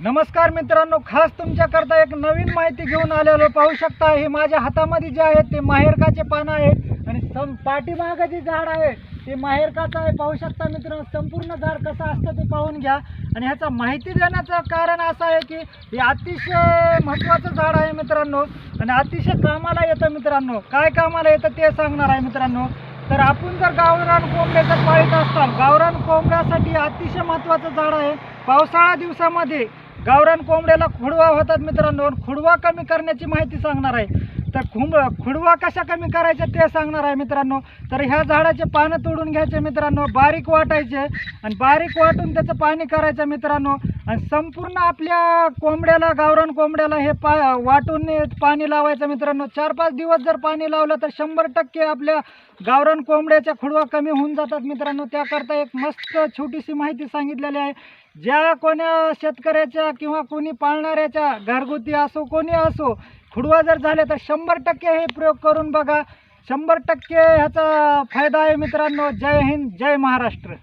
नमस्कार मित्रांनो खास तुमच्याकरता एक नवीन माहिती घेऊन आलेलो पाहू शकता. हे माझ्या हातामध्ये जे आहेत ते माहेरकाचे पानं आहेत आणि सम पाठीमागं जे झाड आहे ते माहेरकाचं आहे. पाहू शकता मित्रांनो संपूर्ण झाड कसं असतं ते पाहून घ्या. आणि ह्याचा माहिती देण्याचं कारण असं आहे की हे अतिशय महत्त्वाचं झाड आहे मित्रांनो. आणि अतिशय कामाला येतं मित्रांनो. काय कामाला येतं ते सांगणार आहे मित्रांनो. तर आपण जर गावरान कोंबड्या जर पाळीत असताल गावरान कोंबड्यासाठी अतिशय महत्त्वाचं झाड आहे. पावसाळा दिवसामध्ये गावरान कोंबड्याला खुडवा होतात मित्रांनो. खुडवा कमी करण्याची माहिती सांगणार आहे. तर खुंब खुडवा कशा कमी करायच्या ते सांगणार आहे मित्रांनो. तर ह्या झाडाचे पानं तोडून घ्यायचे मित्रांनो. बारीक वाटायचे. आणि बारीक वाटून त्याचं पाणी करायचं मित्रांनो. आणि संपूर्ण आपल्या कोंबड्याला गावरान कोंबड्याला हे पा वाटून पाणी लावायचं मित्रांनो. चार पाच दिवस जर पाणी लावलं तर शंभर टक्के आपल्या गावरान कोंबड्याच्या खुडवा कमी होऊन जातात मित्रांनो. त्याकरता एक मस्त छोटीशी माहिती सांगितलेली आहे. ज्या कोण्या शेतकऱ्याच्या किंवा कोणी पाळणाऱ्याच्या घरगुती असो कोणी असो खुडवा जर झाले तर शंभर टक्के हे प्रयोग करून बघा. शंभर टक्के ह्याचा फायदा आहे मित्रांनो. जय हिंद जय महाराष्ट्र.